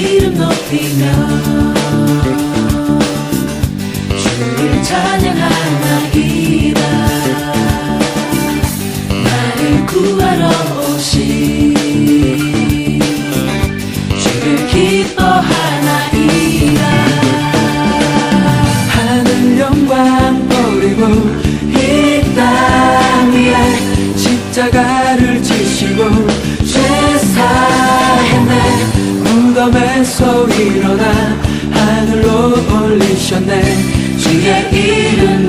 이름 높이며 주를 찬양하나이다 나를 구하러 오신 주를 기뻐하나이다 하늘 영광 버리고 이 땅 위에 십자가를 지시고 일어나 하늘로 올리셨네. 주의 이름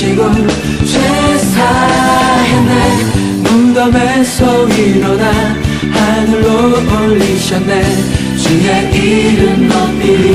지시고 죄 사했네 무덤에서 일어나 하늘로 올리셨네. 주의 이름 높이